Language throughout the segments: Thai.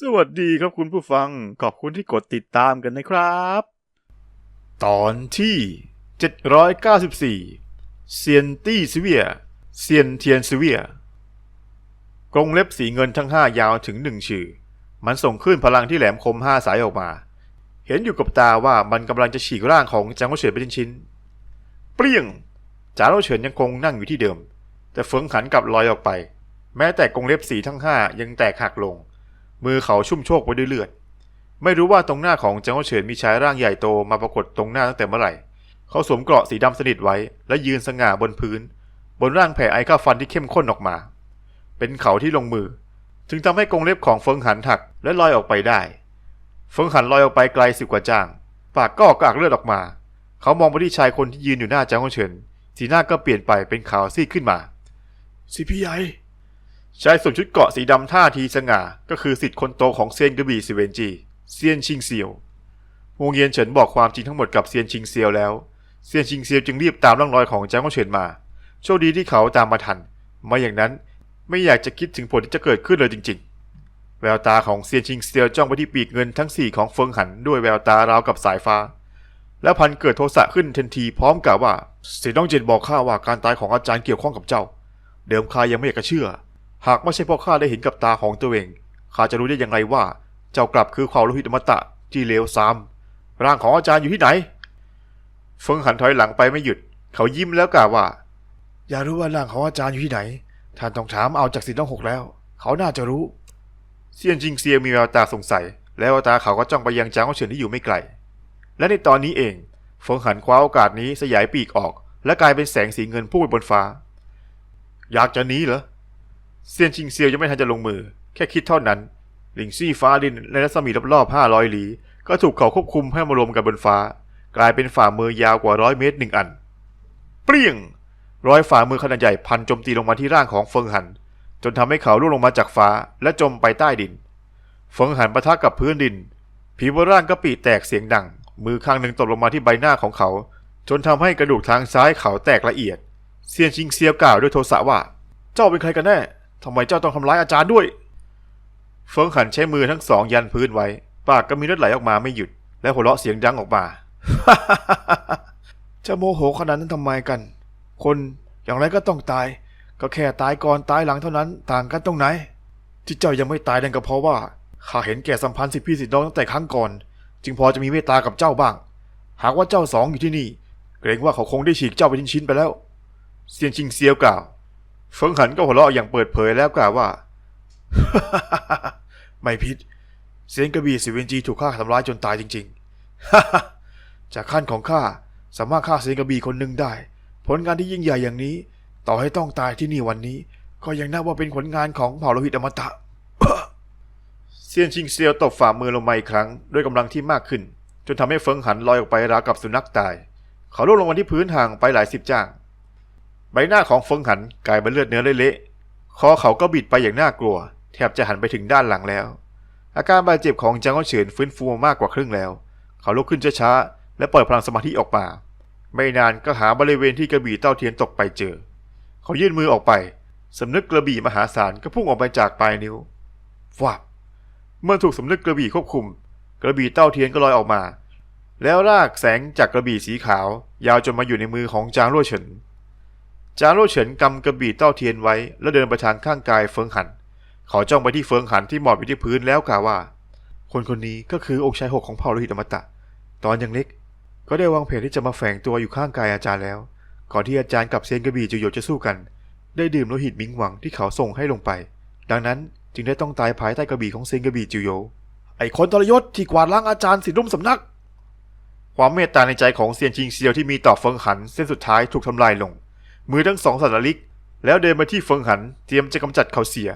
สวัสดีครับคุณผู้ฟัง ขอบคุณที่กดติดตามกันนะครับ ตอนที่ 794 เซียนตี้ซิเวีย เซียนเทียนซิเวีย กรงเล็บสีเงินทั้งห้ายาวถึงหนึ่งชื่อ มันส่งขึ้นพลังที่แหลมคมห้าสายออกมา เห็นอยู่กับตาว่ามันกำลังจะฉีกร่างของจางโอเฉินเป็นชิ้นๆเปรี้ยงจางโอเฉินยังคงนั่งอยู่ที่เดิม แต่เฟิงขันกลับลอยออกไป แม้แต่กรงเล็บสีทั้งห้ายังแตกหักลง มือเขาชุ่มโชกไปด้วยเลือด ไม่รู้ว่าตรงหน้าของจางเฉินมีชายร่างใหญ่โตมาปรากฏตรงหน้าตั้งแต่เมื่อไหร่ เขาสวมเกราะสีดำสนิทไว้ และยืนสง่าบนพื้น บนร่างแผ่ไอข้าฟันที่เข้มข้นออกมา เป็นเขาที่ลงมือ จึงทำให้กรงเล็บของเฟิงหันหักและลอยออกไปได้ เฟิงหันลอยออกไปไกลสิบกว่าจ้าง ปากก็ออกกากเลือดออกมา เขามองไปที่ชายคนที่ยืนอยู่หน้าจางเฉินสีหน้าก็เปลี่ยนไปเป็นขาวซีดขึ้นมาสิพี่ใหญ่ ชายสวมชุดเกาะสีดำท่าทีสง่า ก็คือสิทธิ์คนโตของเซียนกระบี่สิเวนจีเซียนชิงเซียวฮวงเยียนเฉินบอกความจริงทั้งหมดกับเซียนชิงเซียวแล้ว เซียนชิงเซียวจึงรีบตามร่องรอยของจางเฉินมา โชคดีที่เขาตามมาทันไมาอย่างนั้นไม่อยากจะคิดถึงผลที่จะเกิดขึ้นเลยจริง ๆ แววตาของเซียนชิงเซียวจ้องไปที่ปีกเงินทั้งสี่ของเฟิงหันด้วยแววตาราวกับสายฟ้า แล้วพันเกิดโทสะขึ้นทันทีพร้อมกล่าวว่าเสียน้องเจนบอกข้าว่าการตายของอาจารย์เกี่ยวข้องกับเจ้า เดิมข้ายังไม่อยากจะเชื่อ หากไม่ใช่เพราะข้าได้เห็นกับตาของตัวเองข้าจะรู้ได้ยังไงว่า เจ้ากลับคือความโลหิตอมตะที่เลวทรามร่างของอาจารย์อยู่ที่ไหนเฟิงหันถอยหลังไปไม่หยุด เขายิ้มแล้วกล่าวว่า อยากรู้ว่าร่างของอาจารย์อยู่ที่ไหน ท่านต้องถามเอาจากสิทธิ์น้องหกแล้ว เขาน่าจะรู้ เซียนจิงเซียมีแววตาสงสัย แล้วแววตาเขาก็จ้องไปยังจางเฉินที่อยู่ไม่ไกล และในตอนนี้เองเฟิงหันคว้าโอกาสนี้สยายปีกออก และกลายเป็นแสงสีเงินพุ่งไปบนฟ้า อยากจะหนีเหรอ เซียนชิงเซียวยังไม่ทันจะลงมือ แค่คิดเท่านั้น หลิงซี่ฟ้าดินในรัศมีรอบๆห้าร้อยหลี ก็ถูกเขาควบคุมให้มารวมกันบนฟ้า กลายเป็นฝ่ามือยาวกว่าร้อยเมตรหนึ่งอัน เปรี้ยง ร้อยฝ่ามือขนาดใหญ่พันโจมตีลงมาที่ร่างของเฟิงหัน จนทำให้เขาร่วงลงมาจากฟ้าและจมไปใต้ดิน เฟิงหันปะทะกับพื้นดิน ผิวร่างก็ปีแตกเสียงดัง มือข้างหนึ่งตกลงมาที่ใบหน้าของเขา จนทำให้กระดูกทางซ้ายเขาแตกละเอียด เซียนชิงเซียวกล่าวด้วยโทสะว่า เจ้าเป็นใครกันแน่ ทำไมเจ้าต้องทำร้ายอาจารย์ด้วย เฟิงหันใช้มือทั้งสองยันพื้นไว้ ปากก็มีเลือดไหลออกมาไม่หยุด และหัวเราะเสียงดังออกมา จะโมโหขนาดนั้นทำไมกัน คนอย่างไรก็ต้องตาย ก็แค่ตายก่อนตายหลังเท่านั้น ต่างกันตรงไหน ที่เจ้ายังไม่ตายนั่นก็เพราะว่าข้าเห็นแก่สัมพันธ์สิพี่สิน้องตั้งแต่ครั้งก่อน จึงพอจะมีเมตตากับเจ้าบ้าง หากว่าเจ้าสองอยู่ที่นี่ เกรงว่าเขาคงได้ฉีกเจ้าไปชิ้นๆไปแล้ว เซียนชิงเซียวกล่าว เฟิงหันก็หัวเราะอย่างเปิดเผยแล้วกล่าวว่า ไม่ผิดเซียนกระบี่สิเวนจีถูกฆ่าทำร้ายจนตายจริงๆ จากขั้นของข้าสามารถฆ่าเซียนกระบี่คนหนึ่งได้ ผลงานที่ยิ่งใหญ่อย่างนี้ ต่อให้ต้องตายที่นี่วันนี้ ก็ยังนับว่าเป็นผลงานของเผ่าโลหิตอมตะเซียนชิงเซียวตบฝ่ามือลงมาอีกครั้งด้วยกำลังที่มากขึ้น จนทำให้เฟิงหันลอยออกไปราวกับสุนัขตาย เขาล่วงลงมาที่พื้นห่างไปหลายสิบจ้าง ใบหน้าของเฟิงหันกลายเป็นเลือดเนื้อเละๆคอเขาก็บิดไปอย่างน่ากลัว แทบจะหันไปถึงด้านหลังแล้ว อาการบาดเจ็บของจางโอเฉินฟื้นฟูมากกว่าครึ่งแล้ว เขาลุกขึ้นช้าๆและเปิดพลังสมาธิออกมา ไม่นานก็หาบริเวณที่กระบี่เต้าเทียนตกไปเจอ เขายื่นมือออกไปสำนึกกระบี่มหาศาลก็พุ่งออกไปจากปลายนิ้ววับเมื่อถูกสำนึกกระบี่ควบคุม กระบี่เต้าเทียนก็ลอยออกมา แล้วรากแสงจากกระบี่สีขาว ยาวจนมาอยู่ในมือของจางโล่เฉิน จางโล่เฉินกำกระบี่เต้าเทียนไว้ แล้วเดินไปทางข้างกายเฟิงหัน เขาจ้องไปที่เฟิงหันที่หมอบอยู่ที่พื้นแล้วกล่าวว่า คนคนนี้ก็คือองค์ชายหกของเผ่าโลหิตอมตะ ตอนยังเล็ก ก็ได้วางแผนที่จะมาแฝงตัวอยู่ข้างกายอาจารย์แล้ว ก่อนที่อาจารย์กับเซียนกระบี่จะโยจะสู้กัน ได้ดื่มโลหิตมิงหวังที่เขาส่งให้ลงไป ดังนั้นจึงได้ต้องตายภายใต้กระบี่ของเซียนกระบี่จิวโยไอคนทรยศที่กวาดล้างอาจารย์สิรุ่มสำนัก ความเมตตาในใจของเซียนชิงเซียวที่มีต่อเฟิงหัน เส้นสุดท้ายถูกทำลายลง มือทั้งสองสั่นระลิก แล้วเดินมาที่เฟิงหันเตรียมจะกำจัดเขาเสีย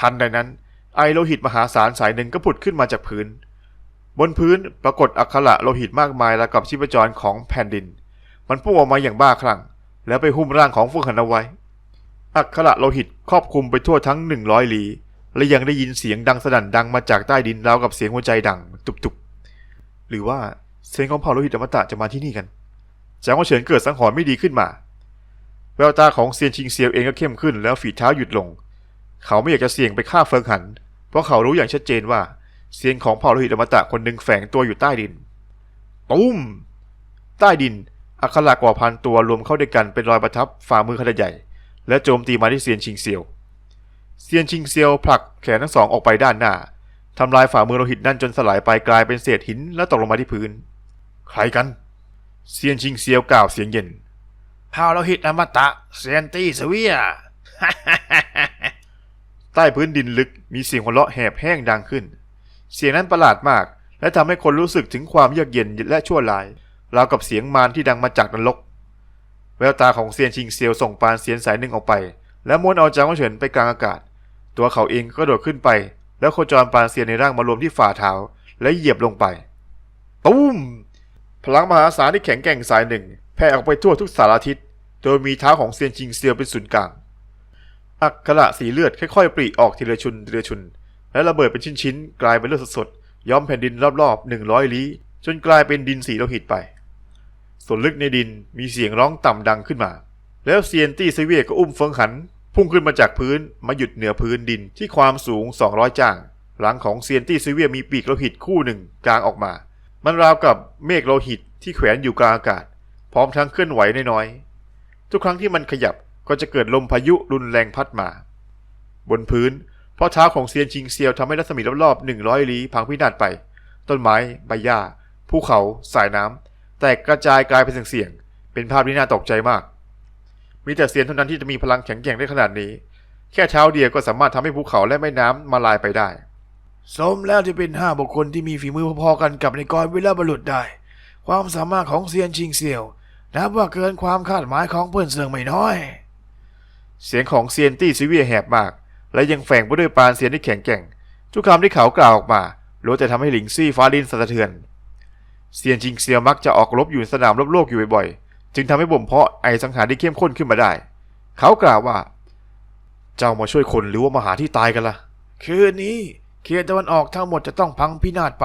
ทันใดนั้น ไอโลหิตมหาศาลสายหนึ่งก็ผุดขึ้นมาจากพื้น บนพื้นปรากฏอักขระโลหิตมากมายแล้วกับชีพจรของแผ่นดิน มันพุ่งออกมาอย่างบ้าคลั่ง แล้วไปหุ้มร่างของเฟิงหันเอาไว้ อักขระโลหิตครอบคลุมไปทั่วทั้งหนึ่งร้อยลีและยังได้ยินเสียงดังสนั่นดังมาจากใต้ดินราวกับเสียงหัวใจดัง ตุบๆหรือว่าเสียงของเผ่าโลหิตอมตะจะมาที่นี่กันจางว่าเฉินเกิดสังหรณ์ไม่ดีขึ้นมา แววตาของเซียนชิงเซียวเองก็เข้มขึ้นแล้วฝีเท้าหยุดลง เขาไม่อยากจะเสี่ยงไปฆ่าเฟิงหัน เพราะเขารู้อย่างชัดเจนว่าเสียงของเผ่าโลหิตอมตะคนหนึ่งแฝงตัวอยู่ใต้ดิน ตุ้ม ใต้ดิน อัครากว่าพันตัวรวมเข้าด้วยกันเป็นรอยประทับฝ่ามือขนาดใหญ่ และโจมตีมาที่เซียนชิงเซียว เซียนชิงเซียวผลักแขนทั้งสองออกไปด้านหน้าทำลายฝ่ามือโลหิตนั่นจนสลายไปกลายเป็นเศษหินแล้วตกลงมาที่พื้น ใครกัน เซียนชิงเซียวกล่าวเสียงเย็น เผาโลหิตอมตะเซียนตี้สเวียใต้พื้นดินลึกมีเสียงหัวเราะแหบแห้งดังขึ้น เสียงนั้นประหลาดมาก และทำให้คนรู้สึกถึงความเยือกเย็นและชั่วร้ายราวกับเสียงมารที่ดังมาจากนรก แววตาของเซียนชิงเซียวส่งปานเสียนสายหนึ่งออกไป และม้วนเอาจางเฉินไปกลางอากาศ ตัวเขาเองก็โดดขึ้นไป แล้วโคจรปานเซียนในร่างมารวมที่ฝ่าเท้า และเหยียบลงไปตุ้มพลังมหาศาลที่แข็งแกร่งสายหนึ่งแผ่ออกไปทั่วทุกสารทิศ โดยมีเท้าของเซียนชิงเซียวเป็นศูนย์กลาง อักขระสีเลือดค่อยๆปรีออกทีละชุนทีละชุน และระเบิดเป็นชิ้นๆ กลายเป็นเลือดสดๆย้อมแผ่นดินรอบๆหนึ่งร้อยลี้จนกลายเป็นดินสีโลหิตไป ส่วนลึกในดินมีเสียงร้องต่ำดังขึ้นมา แล้วเซียนตี้เซเวียก็อุ้มเฟิงหัน พุ่งขึ้นมาจากพื้นมาหยุดเหนือพื้นดินที่ความสูง 200 จ้าง หลังของเซียนตี้เซเวียมีปีกโลหิตคู่หนึ่งกลางออกมา มันราวกับเมฆโลหิตที่แขวนอยู่กลางอากาศ พร้อมทั้งเคลื่อนไหวน้อยๆ ทุกครั้งที่มันขยับก็จะเกิดลมพายุรุนแรงพัดมา บนพื้นเพราะเท้าของเซียนชิงเซียวทำให้รัศมีรอบๆหนึ่งร้อยลี้พังพินาศไป ต้นไม้ ใบหญ้า ภูเขา สายน้ำแตกกระจายกลายเป็นเสียงๆเป็นภาพที่น่าตกใจมาก มีแต่เซียนเท่านั้นที่จะมีพลังแข็งแกร่งได้ขนาดนี้ แค่เท้าเดียวก็สามารถทำให้ภูเขาและแม่น้ำมาลายไปได้สมแล้วที่เป็นห้าบุคคลที่มีฝีมือพอๆกันกับในกรวิลาบรุษได้ ความสามารถของเซียนชิงเซียว นับว่าเกินความคาดหมายของเพื่อนเสืองไม่น้อย เสียงของเซียนตี้ซิเวียแหบมาก และยังแฝงไปด้วยปานเซียนที่แข็งแกร่ง ทุกคำที่เขากล่าวออกมาล้วนแต่ทำให้หลิงซี่ฟ้าดินสะเทือน เซียนจิงเซียวมักจะออกรบอยู่ในสนามรบโลกอยู่บ่อยๆ จึงทำให้บ่มเพาะไอสังหารที่เข้มข้นขึ้นมาได้ เขากล่าวว่า เจ้ามาช่วยคนหรือว่ามาหาที่ตายกันล่ะ คืนนี้เขตตะวันออกทั้งหมดจะต้องพังพินาศไป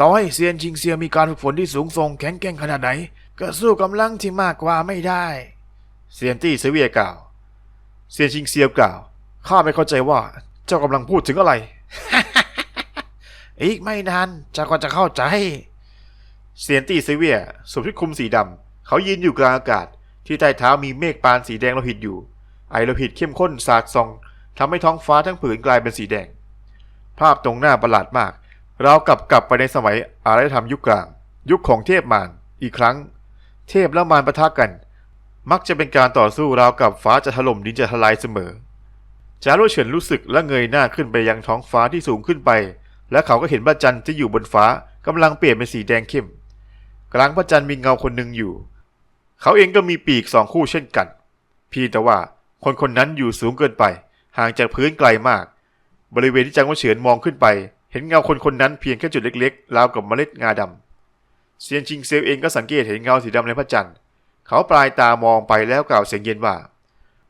ต่อให้เซียนชิงเซียมีการฝึกฝนที่สูงส่งแข็งแกร่งขนาดไหน ก็สู้กำลังที่มากกว่าไม่ได้ เซียนตี้ซิเวียกล่าว เซียนชิงเซียวกล่าว ข้าไม่เข้าใจว่าเจ้ากำลังพูดถึงอะไร อีกไม่นานเจะก็จะเข้าใจ เซียนตี้ซิเวียสวมชุดคลุมสีดำ เขายืนอยู่กลางอากาศ ที่ใต้เท้ามีเมฆปานสีแดงโลหิตอยู่ ไอโลหิตเข้มข้นสาดส่องทำให้ท้องฟ้าทั้งผืนกลายเป็นสีแดง ภาพตรงหน้าประหลาดมาก เรากลับกลับไปในสมัยอารยธรรมยุคกลาง ยุคของเทพมารอีกครั้ง เทพและมารปะทะกัน มักจะเป็นการต่อสู้ราวกับฟ้าจะถล่มดินจะทลายเสมอ จารุเฉินรู้สึกและเงยหน้าขึ้นไปยังท้องฟ้าที่สูงขึ้นไป และเขาก็เห็นพระจันทร์ที่อยู่บนฟ้ากำลังเปลี่ยนเป็นสีแดงเข้ม กลางพระจันทร์มีเงาคนหนึ่งอยู่ เขาเองก็มีปีกสองคู่เช่นกัน พี่แต่ว่าคนคนนั้นอยู่สูงเกินไป ห่างจากพื้นไกลมาก บริเวณที่จางว่าเฉินมองขึ้นไป เห็นเงาคนคนนั้นเพียงแค่จุดเล็กๆราวกับเมล็ดงาดำ เซียนชิงเซลเองก็สังเกตเห็นเงาสีดำในพระจันทร์ เขาปลายตามองไปแล้วกล่าวเสียงเย็นว่า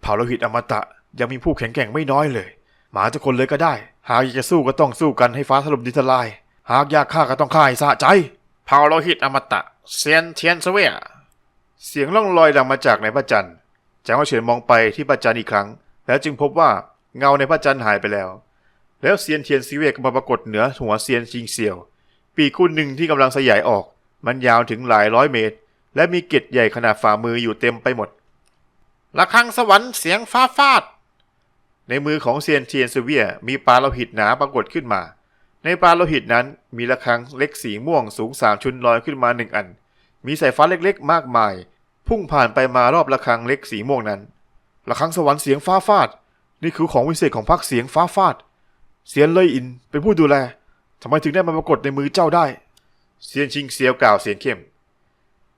เผ่าโลหิตอมตะยังมีผู้แข็งแกร่งไม่น้อยเลย หมาทุกคนเลยก็ได้ หากอยากจะสู้ก็ต้องสู้กันให้ฟ้าถล่มดินทลาย หากอยากฆ่าก็ต้องฆ่าให้สะใจ เผาโลหิตอมตะเซียนเทียนสเวียเสียงล่องลอยดังมาจากในพระจันทร์จางว่าเฉินมองไปที่พระจันทร์อีกครั้ง แล้วจึงพบว่าเงาในพระจันทร์หายไปแล้ว แล้วเซียนเทียนซีเวกก็มาปรากฏเหนือหัวเซียนชิงเซียว ปีกคู่หนึ่งที่กำลังสยายออก มันยาวถึงหลายร้อยเมตร และมีเกล็ดใหญ่ขนาดฝ่ามืออยู่เต็มไปหมดระฆังสวรรค์เสียงฟ้าฟาด ในมือของเซียนเทียนซเวียมีปลาโลหิตหนาปรากฏขึ้นมา ในปลาโลหิตนั้นมีระฆังเล็กสีม่วงสูงสามชุนลอยขึ้นมาหนึ่งอัน มีสายฟ้าเล็กๆ มากมาย พุ่งผ่านไปมารอบระฆังเล็กสีม่วงนั้นระฆังสวรรค์เสียงฟ้าฟาด นี่คือของวิเศษของพรรคเสียงฟ้าฟาดเซียนเลยอินเป็นผู้ดูแลทำไมถึงได้มาปรากฏในมือเจ้าได้ เซียนชิงเซียวกล่าวเสียงเข้ม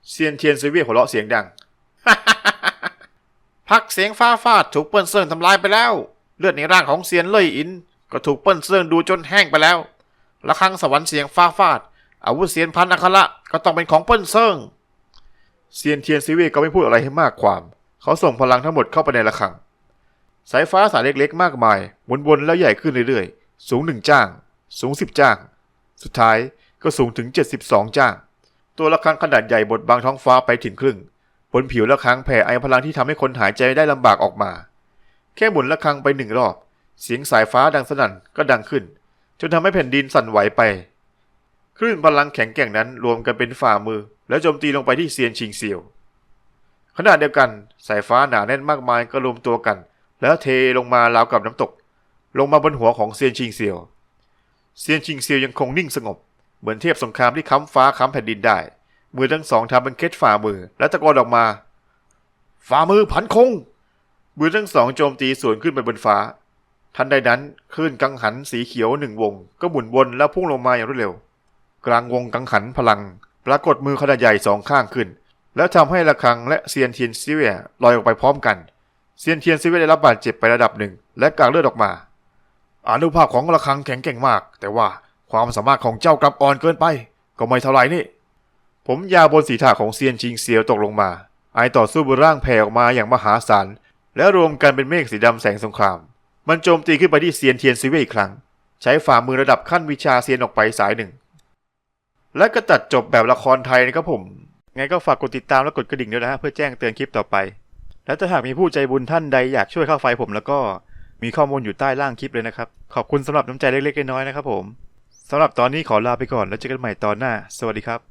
เซียนเทียนซเวียหัวเราะเสียงดัง พักเสียงฟ้าฟาดถูกเปิ้นเซิงทำลายไปแล้ว เลือดในร่างของเซียนเล่ยอิน ก็ถูกเปิ้นเซิงดูจนแห้งไปแล้วระฆังสวรรค์เสียงฟ้าฟาด อาวุธเซียนพันอัคระก็ต้องเป็นของเปิ้นเซิงเซียนเทียนซิเว่ก็ไม่พูดอะไรให้มากความ เขาส่งพลังทั้งหมดเข้าไปในระฆัง สายฟ้าสายเล็กๆ มากมายหมุนวนแล้วใหญ่ขึ้นเรื่อยๆ สูงหนึ่งจ้าง สูงสิบจ้าง สุดท้าย ก็สูงถึง 72 จ้างตัวระฆังขนาดใหญ่บดบังท้องฟ้าไปถึงครึ่ง บนผิวระฆังแผ่ไอพลังที่ทำให้คนหายใจได้ลำบากออกมา แค่หมุนระฆังไปหนึ่งรอบ เสียงสายฟ้าดังสนั่นก็ดังขึ้น จนทำให้แผ่นดินสั่นไหวไป คลื่นพลังแข็งแกร่งนั้นรวมกันเป็นฝ่ามือ แล้วโจมตีลงไปที่เซียนชิงเซียว ขณะเดียวกันสายฟ้าหนาแน่นมากมายก็รวมตัวกัน แล้วเทลงมาราวกับน้ำตก ลงมาบนหัวของเซียนชิงเซียว เซียนชิงเซียวยังคงนิ่งสงบ เหมือนเทพสงครามที่ค้ำฟ้าค้ำแผ่นดินได้ มือทั้งสองทำเป็นเคล็ดฝ่ามือ แล้วตะโกนออกมา ฝ่ามือผันคง มือทั้งสองโจมตีสวนขึ้นไปบนฟ้า ทันใดนั้นคลื่นกังหันสีเขียวหนึ่งวง ก็หมุนวนแล้วพุ่งลงมาอย่างรวดเร็ว กลางวงกังหันพลัง ปรากฏมือขนาดใหญ่สองข้างขึ้น แล้วทำให้ระฆังและเซียนเทียนซิเวียลอยออกไปพร้อมกันเซียนเทียนซิเวียได้รับบาดเจ็บไประดับหนึ่ง และกางเลือดออกมา อานุภาพของระฆังแข็งแกร่งมาก แต่ว่า ความสามารถของเจ้ากลับอ่อนเกินไป ก็ไม่เท่าไหร่นี่ ผมยาวบนศีรษะของเซียนชิงเซียวตกลงมา ไอต่อสู้บนร่างแผ่ออกมาอย่างมหาศาล และรวมกันเป็นเมฆสีดำแสงสงคราม มันโจมตีขึ้นไปที่เซียนเทียนซิเวียอีกครั้ง ใช้ฝ่ามือระดับขั้นวิชาเซียนออกไปสายหนึ่ง และก็ตัดจบแบบละครไทยนะครับผม ไงก็ฝากกดติดตามและกดกระดิ่งด้วยนะฮะเพื่อแจ้งเตือนคลิปต่อไป และถ้าหากมีผู้ใจบุญท่านใดอยากช่วยค่าไฟผมแล้วก็มีข้อมูลอยู่ใต้ล่างคลิปเลยนะครับ ขอบคุณสำหรับน้ำใจเล็กๆน้อยๆนะครับผม สำหรับตอนนี้ขอลาไปก่อนแล้วเจอกันใหม่ตอนหน้า สวัสดีครับ